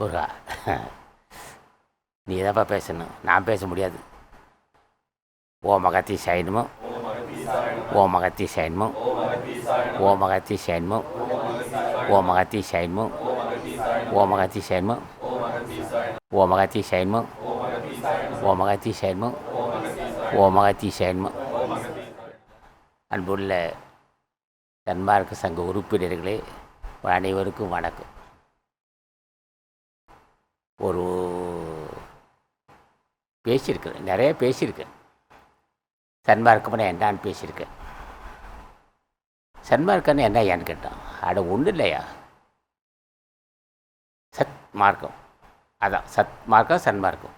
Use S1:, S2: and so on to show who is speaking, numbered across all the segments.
S1: முருகா நீ தான்ப்பா பேசணும். நான் பேச முடியாது. ஓ மகத்தி சைனமும் ஓ மகத்தி சைனமும் ஓ மகத்தி சைனமும் ஓ மகத்தி சைனமும் ஓ மகத்தி சைனமும் ஓ மகத்தி சைனமும் ஓ மகத்தி சைனமும் ஓ மகத்தி சைனமும் அன்புள்ள தன்மார்க்க சங்க உறுப்பினர்களே அனைவருக்கும் வணக்கம். ஒரு பேசியிருக்கேன் நிறைய பேசியிருக்கேன் சன்மார்க்கம்னா என்னான்னு பேசியிருக்கேன் சன்மார்க்கம்னு என்ன ஏன்னு கேட்டான் அட ஒன்றும் இல்லையா? சத் மார்க்கம். அதான் சத் மார்க்கம் சன்மார்க்கம்.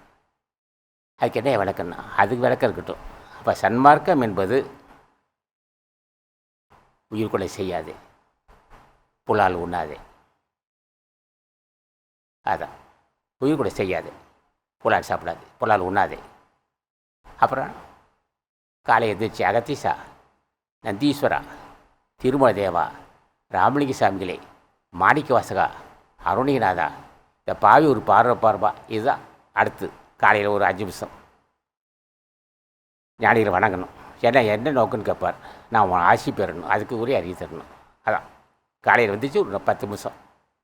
S1: அதுக்கு என்ன விளக்கம்னா அதுக்கு விளக்கம் இருக்கட்டும். அப்போ சன்மார்க்கம் என்பது உயிர்கொலை செய்யாது. புலால் உண்ணாதே. அதான். உயிர்கொலை செய்யாது. புலால் சாப்பிடாது புலால் உண்ணாது. அப்புறம் காலை எந்திரிச்சு அகத்தீசா நந்தீஸ்வரா திருமல தேவா ராமலிங்க சாமிகளே மாணிக்க வாசகா அருணிநாதா இந்த பாவி ஒரு பார்வை பார்வா இதுதான் அடுத்து காலையில் ஒரு அஞ்சு நிமிஷம். ஞானிகளை வணங்கணும். ஏன்னா என்ன நோக்குன்னு கேட்பார். நான் உன் ஆசி பெறணும் அதுக்கு உரிய அறிவு தரணும். அதான். காலையில் வந்துச்சு ஒரு பத்து நிமிஷம்.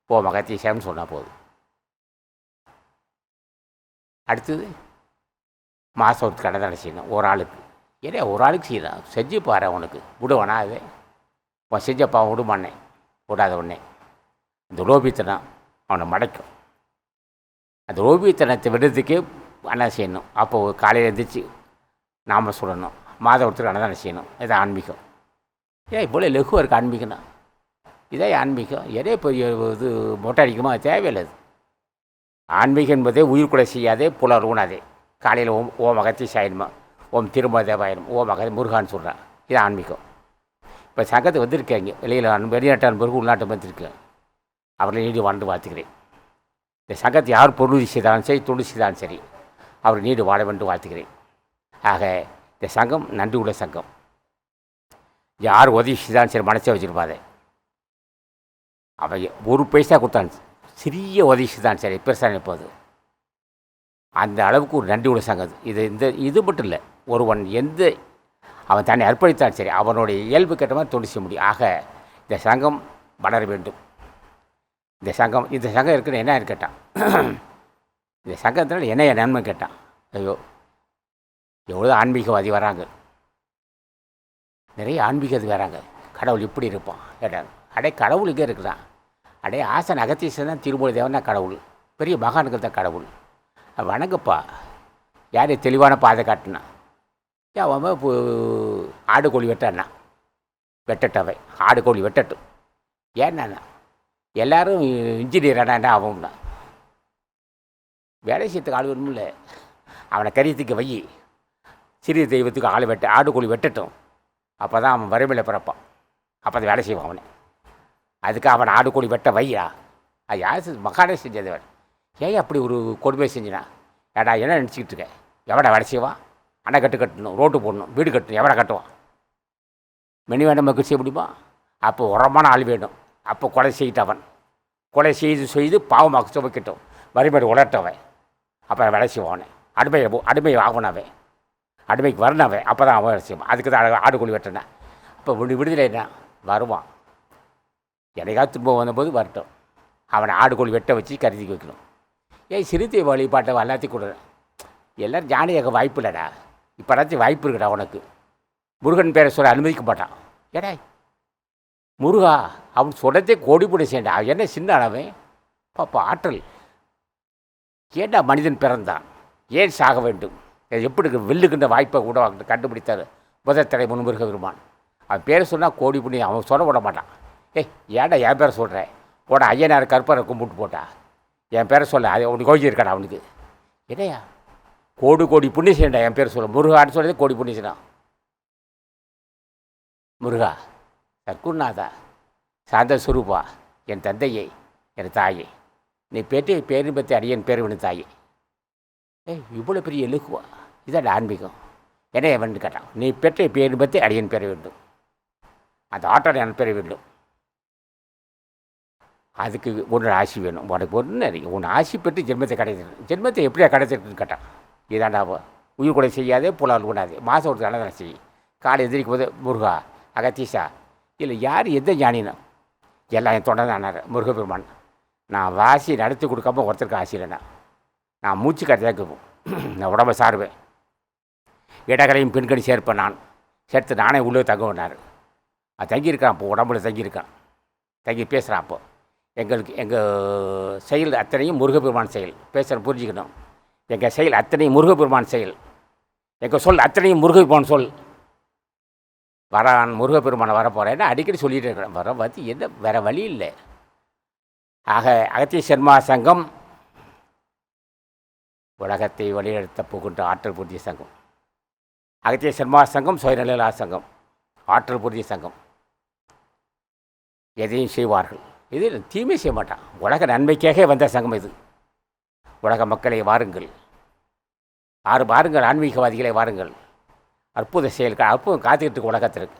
S1: போ மகத்தீசான்னு சொன்னால் போதும். அடுத்தது மாதம் ஒரு கடை தடை செய்யணும் ஒரு ஆளுக்கு. ஏன்னா ஒரு ஆளுக்கு செய்யணும் செஞ்சு பாரு உனக்கு விடுவானா அது? உன் செஞ்சப்பா விடுமானே விடாத உடனே. இந்த லோபித்தனம் அவனை மடைக்கும். அந்த லோபித்தனத்தை விடுறதுக்கே அண்ணன் செய்யணும். அப்போது காலையில் எழுந்திரிச்சு நாம் சொல்லணும். மாதம் ஒருத்தர் அன்னதானம் செய்யணும். இது ஆன்மீகம். ஏன் இவ்வளோ லெகுவாக இருக்குது ஆன்மீகம்னா. இதே ஆன்மீகம். எதே பெரிய இது மொட்டை அடிக்குமா? அது தேவையில்லை அது. ஆன்மீகம் என்பதே உயிர் செய்யாதே புலர் ஊனாதே காலையில் ஓம் ஓம் அகத்தி சாயணுமா ஓம் திருமல தேவாயிரம் ஓம் அகதி முருகான்னு சொல்கிறான் இது ஆன்மீகம். இப்போ சங்கத்தை வந்திருக்காங்க. வெளியில் வெளிநாட்டு அன்பருக்கு உள்நாட்டு வந்திருக்கேன் அவர்களை நீடி வாழ்ந்து வாழ்த்துக்கிறேன் இந்த சங்கத்தை யார் பொருள் செய்தாலும் சரி தொண்டு செய்தாலும் சரி அவர் நீடு வாழ வேண்டும் வாழ்த்துக்கிறேன் ஆக இந்த சங்கம் நன்றி உள்ள சங்கம். யார் உதவி செய்தாலும் சரி மனசே வச்சுருப்பாதே. அவன் ஒரு பைசா கொடுத்தான் சிறிய உதவி தான் சரி பெருசாக நினைப்போது அந்த அளவுக்கு ஒரு நன்றி உள்ள சங்கம் இது இந்த இது மட்டும் இல்லை. ஒருவன் எந்த அவன் தன்னை அர்ப்பணித்தான் சரி அவனுடைய இயல்பு கேட்ட மாதிரி தொண்டு செய்ய முடியும். ஆக இந்த சங்கம் வளர வேண்டும். இந்த சங்கம் இந்த சங்கம் இருக்குன்னு என்ன கேட்டான்? இந்த சங்கத்தினால் என்ன நன்மை கேட்டான்? ஐயோ எவ்வளோ ஆன்மீகவாதி வராங்க. நிறைய ஆன்மீகவாதி வராங்க. கடவுள் இப்படி இருப்பான். கேட்டாங்க. அடே கடவுள் இங்கே இருக்கிறான். அடே ஆசன் அகத்தீசன் தான் திருமூல தேவனா கடவுள். பெரிய மகான்கள் தான் கடவுள். வணங்கப்பா. யார் தெளிவான பாதை காட்டினா? அவன் இப்போ ஆடு கோழி வெட்டானா வெட்டட்டவன் ஆடு கோழி வெட்டட்டும். ஏன்னா எல்லாரும் இன்ஜினியர் ஆனா அவன் வேலை செய்யறதுக்கு ஆள் வேணும்ல அவனை கரியத்துக்கு வை. சிறிய தெய்வத்துக்கு ஆள் வெட்ட ஆடு கோழி வெட்டட்டும். அப்போ தான் அவன் வறுமையில் பிறப்பான். அப்போ அதை வேலை செய்வான் அவனை. அதுக்கு அவன் ஆடு கோழி வெட்ட வையா? அது யார் செஞ்சு மகானே செஞ்சதவன். ஏன் அப்படி ஒரு கொடுமை செஞ்சினான் ஏடா என்ன நினச்சிக்கிட்டு இருக்கேன் எவடா வேலை செய்வான்? அணை கட்டு கட்டணும் ரோட்டு போடணும் வீடு கட்டணும் எவடா கட்டுவான்? மெனி வேண்டாம் மகிழ்ச்சி முடியுமா? அப்போ உரமான ஆள் வேணும். அப்போ கொலை செய்யிட்டவன் கொலை செய்து செய்து பாவமாக சுவைக்கட்டும் வறுமையோடு உலர்த்தவன். அப்போ வேலை செய்வானே அடிமை அடிமை ஆகணவன் அடிமைக்கு வரணவன் அப்போ தான் அவன் வேலை செய்வான். அதுக்கு தான் ஆடு கோழி வெட்டினேன் அப்போ விடு விடுதலைன்னா வருவான். என்னைக்காவது திரும்ப வந்தபோது வரட்டும். அவனை ஆடு கோழி வெட்ட வச்சு கருதி வைக்கணும். ஏன் சிறுத்தை வழிபாட்டை எல்லாத்தையும் கொடுறேன் எல்லோரும் ஜானியாக வாய்ப்பு இல்லைடா. இப்போதாச்சும் வாய்ப்பு இருக்குடா உனக்கு. முருகன் பேரை சொல்ல அனுமதிக்க மாட்டான். ஏடா முருகா அவன் சொல்லத்தே கோடி போட செய்யண்டா அவன் என்ன சின்ன அளவன் பாப்பா ஆற்றல். ஏண்டா மனிதன் பிறந்தான்? ஏன் சாக வேண்டும்? எப்படி வெல்லுகின்ற வாய்ப்பை கூட கண்டுபிடித்தார். முதல் தலை முன்முருக பெருமான். அவன் பேரை சொன்னால் கோடி புண்ணியம் அவன் சொல்ல விட மாட்டான். ஏய் ஏன்டா என் பேரை சொல்கிறேன் போட ஐயனார் கற்பரை கும்பிட்டு போட்டா. என் பேரை சொல்ல அது அவனுக்கு கோயில் இருக்காடா அவனுக்கு? என்னையா? கோடி கோடி புண்ணியசேன்டா என் பேர் சொல்ல. முருகான்னு சொல்கிறது கோடி புண்ணியசனம் முருகா சர்க்குநாதா சாந்த சுரூபா என் தந்தையை என் தாயை. நீ பேட்டி பேரின் பற்றி அடியன் பேர் வினு தாயை. ஏய் இவ்வளோ பெரிய இலக்குவா இதான் ஆன்மீகம். என்ன வந்து கேட்டான். நீ பெற்ற பேர் பற்றி அடியன் பெற வேண்டும். அந்த ஆட்டோட நான் பெற வேண்டும். அதுக்கு ஒன்று ஆசி வேணும். உனக்கு ஒன்று உன் ஆசி பெற்று ஜென்மத்தை கிடைச்சிருக்கு ஜென்மத்தை எப்படியா கிடைச்சிருக்குன்னு கேட்டான். இதாண்டா உயிர் கூட செய்யாதே புலால் கூடாது மாதம் ஒரு தடவை செய். காலை எந்திரிக்கும் போது முருகா அகத்தீஷா இல்லை யார் எந்த ஞானினா? எல்லாம் என் தொண்டை தானார் முருகப்பெருமான். நான் வாசி நடத்தி கொடுக்காம ஒருத்தருக்கு ஆசை இல்லைண்ணா நான் மூச்சு கதையாக்குவோம் நான் உடம்ப சாருவேன். இடகரையும் பெண்கணி சேர்ப்பேன் நான். சேர்த்து நானே உள்ளே தங்குவேனார் அது தங்கியிருக்கான் இப்போ உடம்புல தங்கியிருக்கான். தங்கி பேசுகிறான் அப்போ எங்களுக்கு எங்கள் செயல் அத்தனையும் முருகப்பெருமான் செயல். பேசுகிற புரிஞ்சுக்கணும். எங்கள் செயல் அத்தனையும் முருகப்பெருமான் செயல். எங்கள் சொல் அத்தனையும் முருகப்பெருமான் சொல். வரான் முருகப்பெருமானை வரப்போகிறேன்னு அடிக்கடி சொல்லிட்டு இருக்கிறேன். வர வந்து எந்த வேறு வழி இல்லை. ஆக அகத்திய சர்மா சங்கம் உலகத்தை வழிநடத்த போகின்ற ஆற்றல் புரிய சங்கம். அகத்திய சர்மா சங்கம் சுயநலா சங்கம். ஆற்றல் புரிய சங்கம். எதையும் செய்வார்கள். இது தீமை செய்ய மாட்டான். உலக நன்மைக்காக வந்த சங்கம் இது. உலக மக்களை வாருங்கள். ஆறு வாருங்கள் ஆன்மீகவாதிகளை வாருங்கள். அற்புத செயல்கள் அற்புதம் காத்துக்கிட்டு உலகத்திற்கு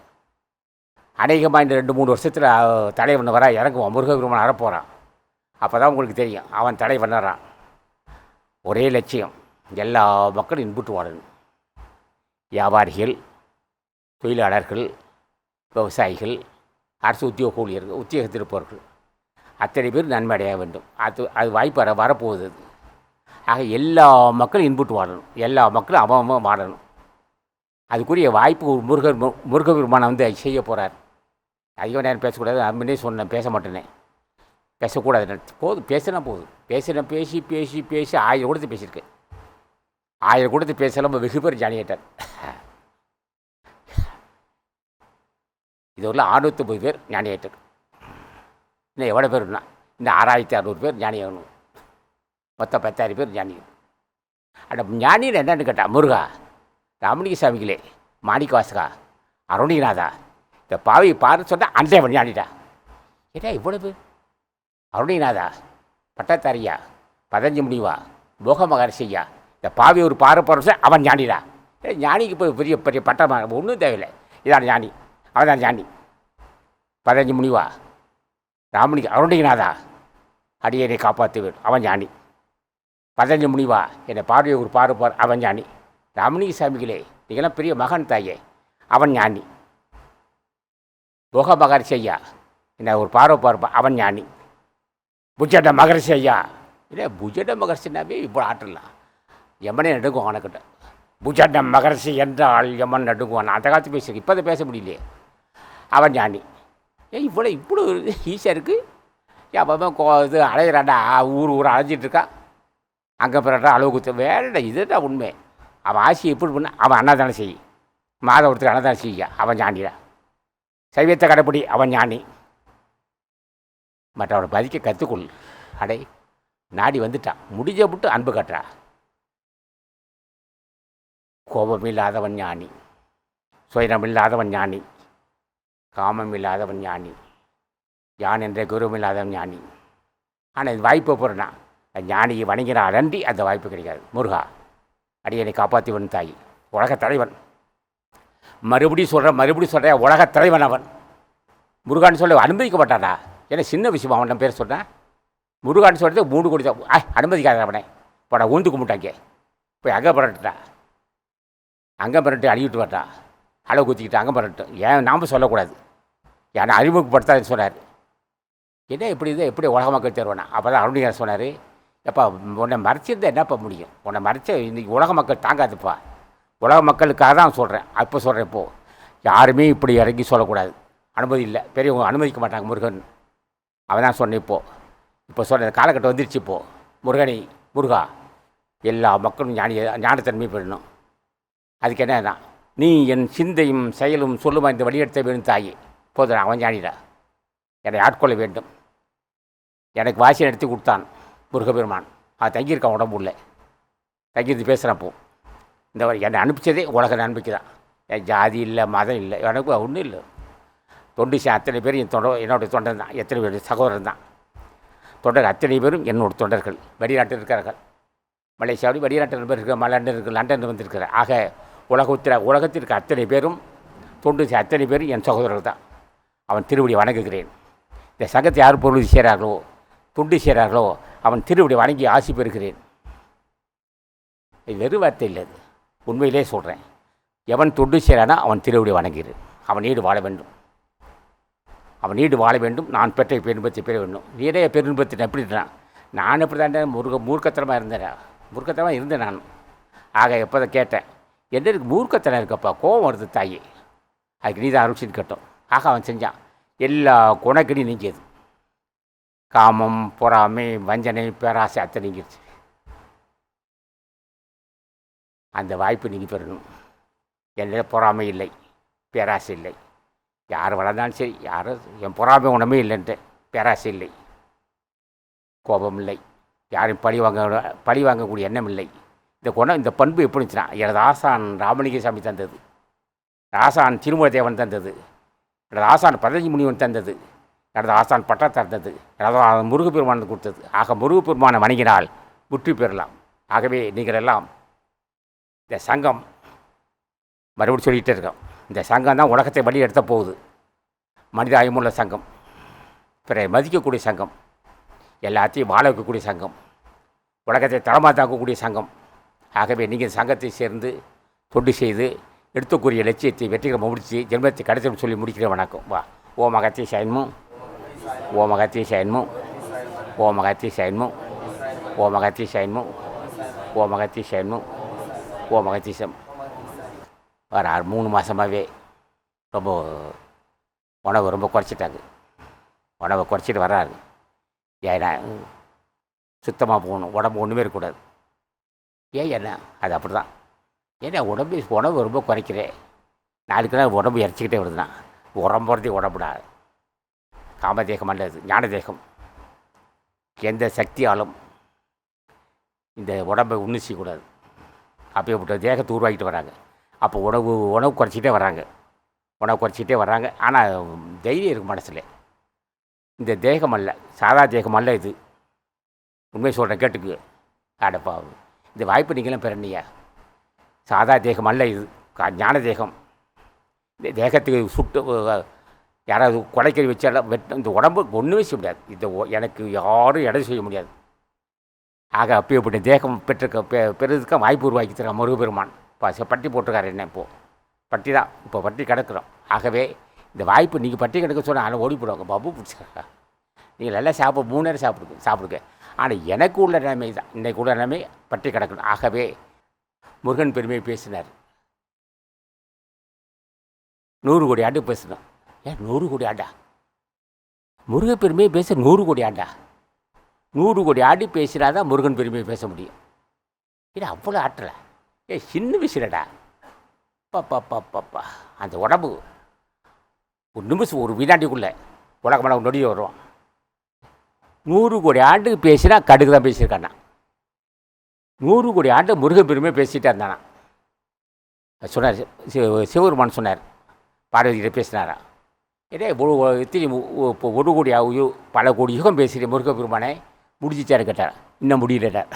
S1: அநேகமாக இந்த ரெண்டு மூணு வருஷத்தில் தலைவன் வர இறங்குவான் முருகபெருமான் வரப்போகிறான் அப்போ தான் உங்களுக்கு தெரியும் அவன் தலைவனறான் ஒரே லட்சியம் எல்லா மக்களும் இன்புட்டு வாழணும். வியாபாரிகள் தொழிலாளர்கள் விவசாயிகள் அரசு உத்தியோக ஊழியர்கள் உத்தியோகத்தில் இருப்பவர்கள் அத்தனை பேர் நன்மை அடைய வேண்டும். அது அது வாய்ப்பு வர வரப்போகுது. அது. ஆக எல்லா மக்களும் இன்புட் வாழணும். எல்லா மக்களும் அவன் அவன் வாழணும். அதுக்குரிய வாய்ப்பு ஒரு முருகர் மு- முருகபெருமானை வந்து செய்ய போகிறார் அதிக நேரம் பேசக்கூடாது. அம்மனே சொன்னேன் பேச மாட்டேனே பேசக்கூடாது. போதும் பேசினா போதும் பேசின பேசி பேசி பேசி ஆயிரம் கூடத்து பேசியிருக்கேன் ஆயிரம் கூடத்து பேசலாம் வெகு பேர் ஜாலியாட்டார் இது உள்ள ஆறுநூற்றம்பது பேர் ஞானியாயிட்டார். இன்னும் எவ்வளோ பேர்னா இன்னும் ஆறாயிரத்தி அறநூறு பேர் ஞானி ஆகணும். மொத்தம் பத்தாயிரம் பேர் ஞானி அட ஞானின்னு என்னன்னு கேட்டா முருகா ராமலிங்க சாமிகளே மாணிக்க வாசகா அருணிநாதா இந்த பாவி பாரு சொன்னால் அண்டேவன் ஞானிடா. ஏடா இவ்வளவு? அருணிநாதா பட்டத்தாரியா பதஞ்சு முனிவா போக மகர்ஷியா இந்த பாவி ஒரு பாரு போகிற அவன் ஞானிடா. ஏ ஞானிக்கு போய் பெரிய பெரிய பட்டமாக ஒன்றும் தேவையில்லை. இதான் ஞானி. அவன் தான் ஞானி. பதஞ்சு முனிவா ராமனுக்கு அருண்டிகநாதா அடியனை காப்பாற்றுவேன் அவன் ஞானி. பதஞ்சு முனிவா என்னை பார்வையை ஒரு பாரு பார் அவன் ஞானி. ராமலிங்க சாமிகளே நீங்களாம் பெரிய மகன் தாயே அவன் ஞானி. போக மகர்ஷி ஐயா என்ன ஒரு பார்வை பார்ப்பா அவன் ஞானி. புஜட மகரிஷி ஐயா இல்லை புஜட மகர்ஷினாவே இப்போ ஆட்டலாம் எமனே நடுக்கும் அவனுக்கிட்ட புஜட மகரிஷி என்றால் யமன் நடுங்குவான். அந்த காலத்து பேசுகிறேன் இப்போ அதை பேச முடியலையே. அவன் ஞானி. ஏன் இவ்வளோ இவ்வளோ ஈஸியாக இருக்குது எப்போ கோ இது அலையிறாண்டா ஊர் ஊர் அலைஞ்சிட்ருக்கா அங்கே பிறடா அளவு குத்து வேறடா இதுதான் உண்மை. அவன் ஆசையை எப்படி பண்ண அவன் அன்னதானம் செய் மாத ஒருத்தர் அன்னதானம் செய்ய அவன் ஞானிடா. சைவத்தை கடைப்பிடி அவன் ஞானி. மற்றவனை பதிக்க கற்றுக்கொள் அடே நாடி வந்துட்டான் முடிஞ்ச விட்டு அன்பு கட்டுறா. கோபமில்லாதவன் ஞானி. சுயனமில்லாதவன் ஞானி. காமம் இல்லாதவன் ஞானி. யான் என்ற குருவும் இல்லாதவன் ஞானி. ஆனால் இது வாய்ப்பை போடுறான் ஞானியை வணங்கினால் அன்றி அந்த வாய்ப்பு கிடைக்காது. முருகா அடியனை காப்பாற்றிவன் தாய். உலகத் தலைவன். மறுபடியும் சொல்கிறேன் மறுபடியும் சொல்கிறேன் உலகத் தலைவன் அவன். முருகான்னு சொல்ல அனுமதிக்க மாட்டானா ஏன்னா சின்ன விஷயம் அவன் பேர் சொன்னேன் முருகான்னு சொல்கிறது மூணு கோடி தான். அனுமதிக்காத அவனை. போடா ஊந்து கும்பிட்டாங்க. போய் அங்கே பரட்டுட்டான் அங்கே பரட்டு அழிவிட்டு வரட்டா. அளவு குத்திக்கிட்டாங்க பரட்டும் ஏன் நாம் சொல்லக்கூடாது. ஏன்னா அறிமுகப்படுத்தாதுன்னு சொன்னார். என்ன இப்படி இது? எப்படி உலக மக்கள் தருவானா? அப்போ தான் அருணியார் சொன்னார்? எப்பா உன்னை மறைச்சிருந்தா என்னப்பா முடியும்? உன்னை மறைச்ச இன்றைக்கி உலக மக்கள் தாங்காதுப்பா. உலக மக்களுக்காக தான் சொல்கிறேன் அப்போ சொல்கிறேன் இப்போது யாருமே இப்படி இறங்கி சொல்லக்கூடாது. அனுமதி இல்லை. பெரியவங்க அனுமதிக்க மாட்டாங்க முருகன். அவன் தான் சொன்னேன் இப்போது இப்போ சொன்ன காலகட்டம் வந்துருச்சு இப்போது முருகனை முருகா எல்லா மக்களும் ஞானிய ஞானத்தன்மை பெறணும். அதுக்கு என்னன்னா நீ என் சிந்தையும் செயலும் சொல்லுமா இந்த வழியெடுத்த வேணும் தாயே? போதும் அவன் ஞானிடா. என்னை ஆட்கொள்ள வேண்டும். எனக்கு வாசி நடத்தி கொடுத்தான் முருகபெருமான் அவன் தங்கியிருக்கான் உடம்புள்ள தங்கியிருந்து பேசுகிறான் போ. இந்த என்னை அனுப்பிச்சதே உலக நன்மைக்கு தான். என் ஜாதி இல்லை மதம் இல்லை எனக்கு ஒன்றும் இல்லை. தொண்டு அத்தனை பேர் என் தொண்டை என்னுடைய தொண்டன் தான். எத்தனை பேர் சகோதரன் தான். தொண்டர் அத்தனை பேரும் என்னோட தொண்டர்கள். வெளிநாட்டில் இருக்கிறார்கள். மலேசியாவில் வெளிநாட்டில் நண்பர் இருக்கிற லண்டன் இருக்கு லண்டன் வந்திருக்கிறார். ஆக உலகத்தில் உலகத்திற்கு அத்தனை பேரும் தொண்டு அத்தனை பேரும் என் சகோதரர்கள் தான். அவன் திருவடி வணங்குகிறேன். இந்த சங்கத்தை யார் பொருள் செய்கிறார்களோ தொண்டு செய்கிறார்களோ அவன் திருவடி வணங்கி ஆசி பெறுகிறேன். இது வெறும் வார்த்தை இல்லை அது. உண்மையிலே சொல்கிறேன் எவன் தொண்டு செய்கிறானோ அவன் திருவடி வணங்கிடு. அவன் நீடு வாழ வேண்டும். அவன் நீடு வாழ வேண்டும். நான் பெற்ற பெருன்பத்தை பெற வேண்டும். நீரே பெருன்பத்தை எப்படின்றான் நான் எப்படி தான் முருக மூர்க்கத்தனமாக இருந்தேன்? மூர்க்கத்தனமாக இருந்தேன் நான். ஆக எப்போ கேட்டேன்? என்ன இருக்கு மூர்க்கத்தனம் இருக்கப்பா? கோவம் வருது தாயி. அதுக்கு நீ தான் ஆரம்பிச்சுட்டு கேட்டோம். ஆக அவன் செஞ்சான். எல்லா குணக்கடி நீங்கியது. காமம் பொறாமை வஞ்சனை பேராசை அத்தை நீங்கிருச்சு. அந்த வாய்ப்பு நீங்கள் பெறணும். என்ன பொறாமை இல்லை. பேராசை இல்லை. யார் வளர்ந்தாலும் சரி யாரும் என் பொறாமை உணமே இல்லைன்ட்டு பேராசை இல்லை. கோபம் இல்லை. யாரையும் பழி வாங்க பழி வாங்கக்கூடிய எண்ணம் இல்லை. இந்த குணம் இந்த பண்பு எப்படி இருந்துச்சுன்னா எனது ஆசான் ராமலிங்க சாமி தந்தது. ஆசான் திருமூல தேவன் தந்தது. எனது ஆசான் பதவி முனிவன் தந்தது. எனது ஆசான் பட்டா தந்தது. எனது ஆ- முருகப்பெருமான் கொடுத்தது. ஆக முருகப்பெருமானை வணங்கினால் முற்றி பெறலாம். ஆகவே நீங்கள் எல்லாம் இந்த சங்கம் மறுபடியும் சொல்லிகிட்டே இருக்கோம். இந்த சங்கம் தான் உலகத்தை வழி எடுத்த போகுது. மனிதாயமுள்ள சங்கம். பிற மதிக்கக்கூடிய சங்கம். எல்லாத்தையும் வாழ வைக்கக்கூடிய சங்கம். உலகத்தை தரமாத்தாக்கக்கூடிய சங்கம். ஆகவே நீங்கள் சங்கத்தை சேர்ந்து தொண்டு செய்து எடுத்துக்கூடிய லட்சியத்தை வெற்றிகரமாக முடித்து ஜென்மத்தை கடைசி சொல்லி முடிக்கிற வணக்கம். வா. ஓ மகத்தி சயன்மும் ஓ மகத்தி சயன்மும் ஓ மகத்தி சயன்மும் ஓ மகத்தி சயன்மும் ஓ மகத்தி சயன்மும் ஓ மகத்தி சம் வர ஆறு மூணு மாதமாகவே ரொம்ப உணவு ரொம்ப குறைச்சிட்டாங்க. உணவை குறைச்சிட்டு வர்றாரு ஏன்னா சுத்தமாக போகணும். உடம்பு ஒன்றுமே இருக்கக்கூடாது. ஏன் என்ன? அது அப்படி தான் ஏன்னா உடம்பு உணவு ரொம்ப குறைக்கிறேன் நாளுக்கு நாள் உடம்பு இறச்சிக்கிட்டே வருதுண்ணா. உடம்புறதே உடம்புடா காமதேகம் அல்லது ஞான தேகம் எந்த சக்தியாலும் இந்த உடம்பை ஒன்றும் செய்யக்கூடாது. அப்படிப்பட்ட தேகத்தை உருவாக்கிட்டு வராங்க. அப்போ உணவு உணவு குறைச்சிக்கிட்டே வராங்க. உணவு குறைச்சிக்கிட்டே வராங்க. ஆனால் தைரியம் இருக்கு மனசில். இந்த தேகம் அல்ல சாதா தேகம் அல்ல இது. உண்மை சொல்கிறேன் கேட்டுக்கு. அடப்பா இந்த வாய்ப்பு நீங்களும் பெறணியா சாதா தேகம் அல்ல இது. ஞான தேகம். இந்த தேகத்துக்கு சுட்டு யாராவது கொலைக்கறி வச்சாலும் வெட்ட இந்த உடம்பு ஒன்றுமே செய்ய முடியாது. இந்த எனக்கு யாரும் இடம் செய்ய முடியாது. ஆக அப்பேற்பட்ட தேகம் பெற்றிருக்க பெ பெறதுக்கு வாய்ப்பு உருவாக்கி தர முருகப்பெருமான். இப்போ பட்டி போட்டிருக்காரு என்ன இப்போது பட்டி தான். இப்போ பட்டி கிடக்குறோம். ஆகவே இந்த வாய்ப்பு நீங்கள் பட்டி கிடக்க சொன்னால் ஆனால் ஓடி போடுவாங்க. பப்பு பிடிச்சிருக்கா நீங்கள் நல்லா சாப்பிட மூணு நேரம் சாப்பிடுங்க சாப்பிடுங்க. ஆனால் எனக்கு உள்ள நிலைமை தான் இன்றைக்கு உள்ள நிலைமை பட்டி கிடக்கணும். ஆகவே முருகன் பெருமையை பேசினார். நூறு கோடி ஆண்டு பேசணும் ஏன் நூறு கோடி ஆண்டா? முருகன் பெருமையை பேச நூறு கோடி ஆண்டா? நூறு கோடி ஆண்டு பேசினாதான் முருகன் பெருமையை பேச முடியும். இது அவ்வளோ ஆற்றலை? ஏ சின்ன விஷயடா பப்பா அந்த உடம்பு ஒரு நிமிஷம் ஒரு வினாடிக்குள்ளே உலகமான ஒரு நொடி வரும். நூறு கோடி ஆண்டு பேசினா கடுகு தான் பேசியிருக்காண்ணா நூறு கோடி ஆண்டு முருகன் பேசிகிட்டே இருந்தானா? சொன்னார் சி- சிவபெருமான் சொன்னார். பார்வதிகிட்ட பேசினாரா? ஏதே ஒரு ஒரு- இப்போ ஒரு கோடி ஆகு பல கோடி யுகம் பேசுகிறேன் முருகப்பெருமானே முடிஞ்சிச்சாரு கேட்டார். இன்னும் முடியலட்டார்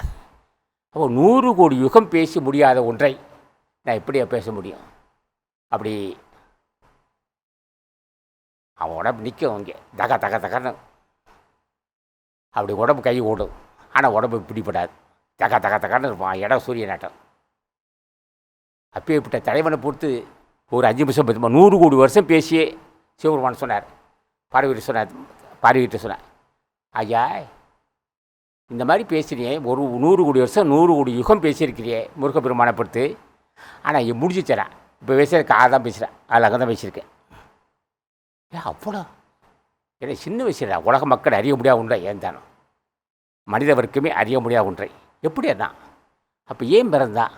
S1: அப்போ நூறு கோடி யுகம் பேசி முடியாத ஒன்றை நான் எப்படியா பேச முடியும்? அப்படி அவன் உடம்பு நிற்கும் இங்கே தக தக தகன்னு அப்படி உடம்பு கை ஓடும். ஆனால் உடம்பு பிடிப்படாது தக தக தகன்னு இருப்பான் இடம் சூரிய நாட்டம் அப்பேற்பட்ட தலைவனை பொறுத்து ஒரு அஞ்சு நிமிஷம் பத்து நூறு கோடி வருஷம் பேசியே சிவபெருமான் சொன்னார். பார்வையிட்டு சொன்னார் பார்வையிட்டு சொன்னார். ஐயா இந்த மாதிரி பேசுறியே. ஒரு நூறு கோடி வருஷம் நூறு கோடி யுகம் பேசியிருக்கிறியே முருகப்பெருமானை பொறுத்து. ஆனால் இங்கே முடிஞ்சிச்சடா. இப்போ பேசுகிற கார் தான் பேசுகிறேன் அதில் அங்கே தான் பேசியிருக்கேன். ஏன் அவ்வளோ ஏன்னா சின்ன வயசுடா உலக மக்கள் அறிய முடியாத ஒன்றை ஏன் தானோ? மனித வர்க்கமே அறிய முடியாத ஒன்றை. எப்படி அதான்? அப்போ ஏன் பிறந்தான்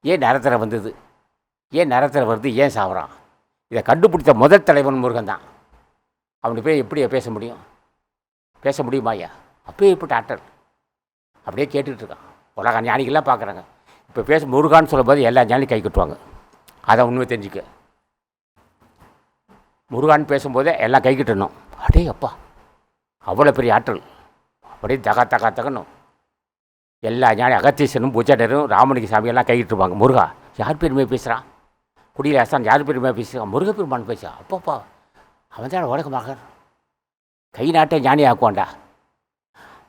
S1: ஏன் நரத்தில் வந்தது? ஏன் நரத்தில் வருது? ஏன் சாவறான்? இதை கண்டுபிடித்த முதல் தலைவன் முருகன் தான். அவனு போய் எப்படி பேச முடியும்? பேச முடியுமா ஐயா? அப்போ எப்படி ஆற்றல். அப்படியே கேட்டுட்ருக்கான் உலக ஞானிகள்லாம் பார்க்குறாங்க. இப்போ பேச முருகான்னு சொல்லும்போது எல்லா ஞானியும் கை கட்டுவாங்க. அதை உண்மை தெரிஞ்சுக்க. முருகான்னு பேசும்போதே எல்லாம் கை கட்டணும். அடே அப்பா அவ்வளோ பெரிய ஆற்றல். அப்படியே தகா தகா தகணும் எல்லா ஞானி அகத்தீசனும் பூஜாடரும் ராமனுக்கு சாமியெல்லாம் கை இருப்பாங்க. முருகா யார் பெருமையாக பேசுகிறான் குடியில் அசான் யார் பெருமையாக பேசுகிறான் முருகப்பெருமான் பேசுகிறான் அப்பப்பா அவன் தான் உலக மகன். கை நாட்டை ஞானி ஆக்குவான்டா.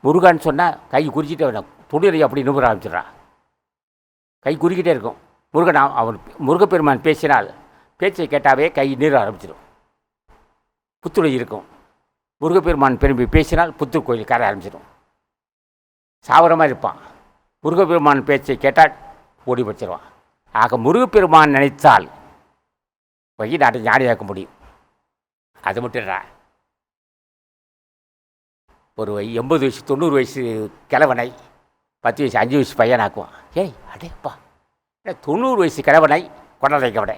S1: முருகான்னு சொன்னால் கை குறிச்சிட்டே வேணும் துணியை அப்படி நிபுற ஆரம்பிச்சிடுறான் கை குறுக்கிட்டே இருக்கும். முருகன் அவன் முருகப்பெருமான் பேசினால் பேச்சை கேட்டாவே கை நீர் ஆரம்பிச்சிடும். புத்துணை இருக்கும். முருகப்பெருமான் பெரும்பி பேசினால் புத்தூர் கோயில் கரை ஆரம்பிச்சிடும். சாவரமாக இருப்பான். முருகப்பெருமான் பேச்சை கேட்டால் ஓடி வச்சிருவான் ஆக முருகப்பெருமான் நினைத்தால் வகி நாட்டை ஞானியாக்க முடியும். அது மட்டும்டா ஒரு எண்பது வயசு தொண்ணூறு வயசு கிழவனை பத்து வயசு அஞ்சு வயசு பையனாக்குவான். ஏய் அடேப்பா. தொண்ணூறு வயசு கிழவனை கொண்டாடைக்க விட.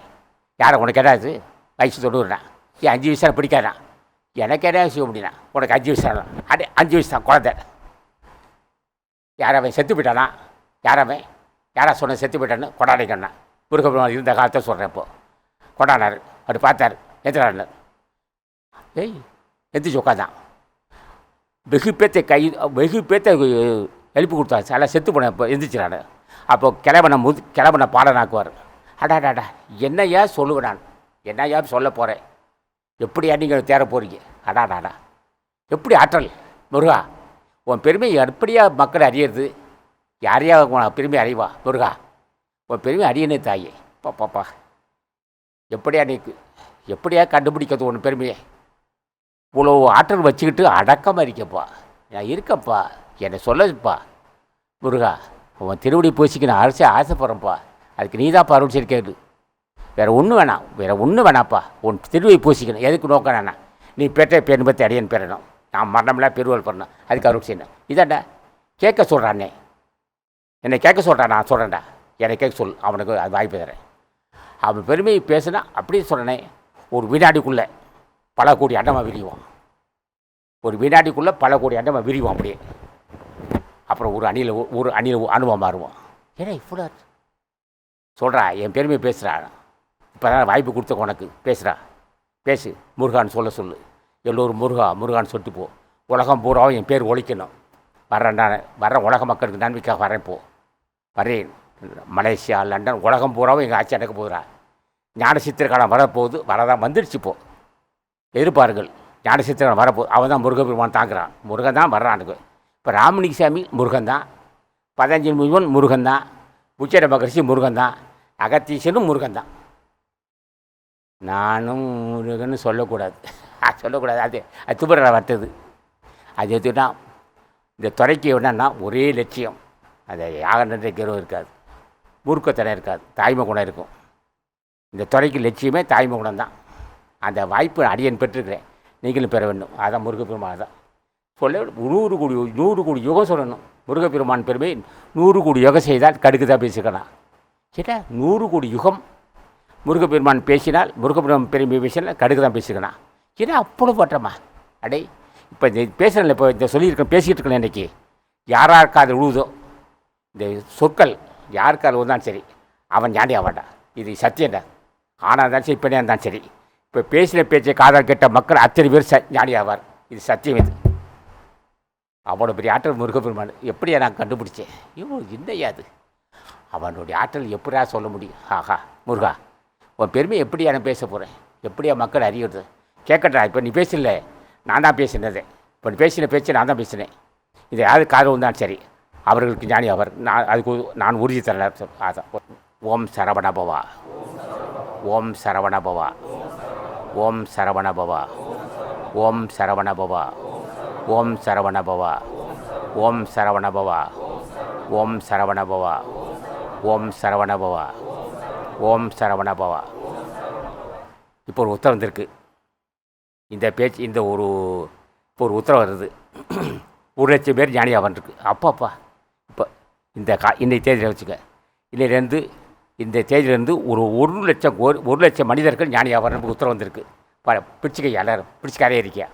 S1: யாரை உனக்கு கேட்டாது வயசு தொண்ணூறுனா ஏன் அஞ்சு வயசு பிடிக்காதான் எனக்கு என்ன செய்ய முடியும்னா உனக்கு அஞ்சு வயசு தான் அடே அஞ்சு வயசு தான் குழந்தை. யார் செத்து போயிட்டானா? யார் யாரா சொன்ன செத்து போயிட்டான்னு கொண்டாடிக்கண்ணா முருகப்பெருமான் இருந்த காலத்தை சொல்கிறேன் இப்போது கொண்டாடினார். அப்படி பார்த்தார். எந்திராரு ஏய் எந்திரிச்சு உட்காந்தான் வெகு பேத்தை கை வெகு பேத்தை எழுப்பி கொடுத்தாரு. சில செத்து போனேன். இப்போ எந்திரிச்சிடாரு அப்போ கிளம்பன முது கிளம்பன பாடனாக்குவார். அடாடாடா என்னையா சொல்லுவேன் நான். என்னையா சொல்ல போகிறேன் எப்படியா நீங்கள் தேர போகிறீங்க அடாடாடா எப்படி ஆற்றல்? முருகா உன் பெருமை எப்படியா மக்கள் அறியறது? யாரையா உன் பெருமை அறிவா? முருகா உன் பெருமை அறியனே தாயே. பாப்பாப்பா எப்படியா நீ எப்படியா கண்டுபிடிக்கிறது உன் பெருமையை? இவ்வளோ ஆற்றல் வச்சுக்கிட்டு அடக்கமாக இருக்கப்பா. நான் இருக்கேன்ப்பா. என்னை சொல்லப்பா முருகா உன் திருவடி பூசிக்கு நான் அரசு ஆசைப்பட்றேன்ப்பா. அதுக்கு நீ தான் அருள் சரி வேறு ஒன்று வேணாம் வேறு ஒன்று வேணாப்பா. உன் திருவை பூசிக்கணும். எதுக்கு நோக்கம் நீ பெற்ற பெண்பத்தை அடியன் பெறணும். நான் மரணம்லாம் பெருவல் பண்ணணும் அதுக்கு அருள் செய்யணும். இதாண்டா? கேட்க சொல்கிறானே என்னை கேட்க சொல்கிறான் நான் சொல்கிறேன்டா என்னை கேட்க சொல். அவனுக்கு அது வாய்ப்பு தரேன். அவன் பெருமையை பேசுனா அப்படியே சொல்கிறனே ஒரு வினாடிக்குள்ளே பல கோடி அண்டமாக விரிவான் ஒரு வினாடிக்குள்ளே பல கோடி அண்டமாக விரிவான் அப்படியே. அப்புறம் ஒரு அணியில் ஒரு அணியில் அனுபவம் மாறுவான் ஏன்னா இவ்வளோ சொல்கிறா என் பெருமையை பேசுகிறா இப்போ தான் வாய்ப்பு கொடுத்த உனக்கு. பேசுகிறா பேசு. முருகான்னு சொல்ல சொல்லு. எல்லோரும் முருகா முருகான்னு சொல்லிட்டு போ. உலகம் பூராவும் என் பேர் ஒழிக்கணும். வர்றேன் நான். வர்ற உலக மக்களுக்கு நன்மைக்காக வரேன் போ. வரேன். மலேசியா லண்டன் உலகம் பூராவும் எங்கள் ஆட்சி நடக்க போகுதுடா. ஞான சித்திரகாலம் வரப்போகுது. வரதான் வந்துடுச்சு இப்போ எதிர்பாருங்கள். ஞான சித்திரகாலம் வரப்போகுது அவன் தான் முருகபெருமான் தாங்குறான். முருகன் தான் வர்றானுக்கு இப்போ ராமலிங்க சாமி முருகன் தான். பதஞ்சலி முருகன் முருகன் தான். உச்சர மகரிஷி முருகன் தான். அகத்தீசனும் முருகன் தான். நானும் முருகன்னு சொல்லக்கூடாது. அது சொல்லக்கூடாது. அது அது துபர வர்த்தது. அது எதுனா இந்த துறைக்கு என்னன்னா ஒரே லட்சியம். அது யாக நன்றி கெருவம் இருக்காது. மூர்க்கத்தனம் இருக்காது. தாய்மை குணம் இருக்கும். இந்த துறைக்கு லட்சியமே தாய்மை குணம் தான். அந்த வாய்ப்பு அடியன் பெற்றிருக்கிறேன். நீங்களும் பெற வேண்டும். அதான் முருகப்பெருமான் தான் சொல்ல நூறு கோடி நூறு கோடி யுகம் சொல்லணும். முருகப்பெருமான் பெருமை நூறு கோடி யுகம் செய்தால் கடுக்கு தான் பேசிக்கலாம். கேட்டா நூறு கோடி யுகம் முருகப்பெருமான் பேசினால் முருகப்பெருமான் பெருமை பேசினால் கடுகு தான் பேசிக்கலாம் ஏன்னா அவ்வளோ பட்டமா அடே இப்போ இந்த பேசுகிறேன் இப்போ இந்த சொல்லியிருக்கேன் பேசிக்கிட்டு இருக்கேன் இன்றைக்கி யாராருக்கு அது உழுதோ இந்த சொற்கள் யாருக்கு அது சரி அவன் ஞானி ஆவான்டா. இது சத்தியம்டா ஆனா இருந்தாலும் சரி பெண்ணாக இருந்தாலும் சரி. இப்போ பேசின பேச்சை காதல் கேட்ட மக்கள் அத்தனை பேர் ச ஞானி ஆவார். இது சத்தியம் இது. அவனோட பெரிய ஆற்றல் முருகப்பெருமான். எப்படியா நான் கண்டுபிடிச்சேன்? ஐயோ என்னையா அது அவனுடைய ஆற்றல் எப்படியா சொல்ல முடியும்? ஆஹா முருகா. உன் பெருமை எப்படியா நான் பேச போகிறேன் எப்படியா மக்கள் அறியுறது? கேட்கட்டா இப்போ நீ பேசல. நான் தான் பேசினது. இப்போ நீ பேசின பேச்சு நான் தான் பேசினேன். இது யாரு காரணம் தான் சரி. அவர்களுக்கு ஞானி அவர். நான் அதுக்கு நான் உறுதி தரல. ஓம் சரவணபவா. ஓம் சரவணபவா. ஓம் சரவணபவா. ஓம் சரவணபவா. ஓம் சரவணபவா. ஓம் சரவணபவா. ஓம் சரவணபவா. ஓம் சரவணபவா. ஓம் சரவண பவா. இப்போ ஒரு உத்தரவு வந்திருக்கு. இந்த பேச்சு இந்த ஒரு இப்போ ஒரு உத்தரவு வருது. ஒரு லட்சம் பேர் ஞானியாக அவன் இருக்கு அப்பாப்பா. இப்போ இந்த கா இன்னைக்கு தேதியில் வச்சுக்க. இன்னையிலேருந்து இந்த தேதியிலேருந்து ஒரு ஒரு லட்சம் ஒரு ஒரு லட்சம் மனிதர்கள் ஞானியாக ஆவார் உத்தரவு வந்திருக்கு. பிடிச்சிக்க எல்லாரும். பிடிச்சிக்காரே இருக்கியா?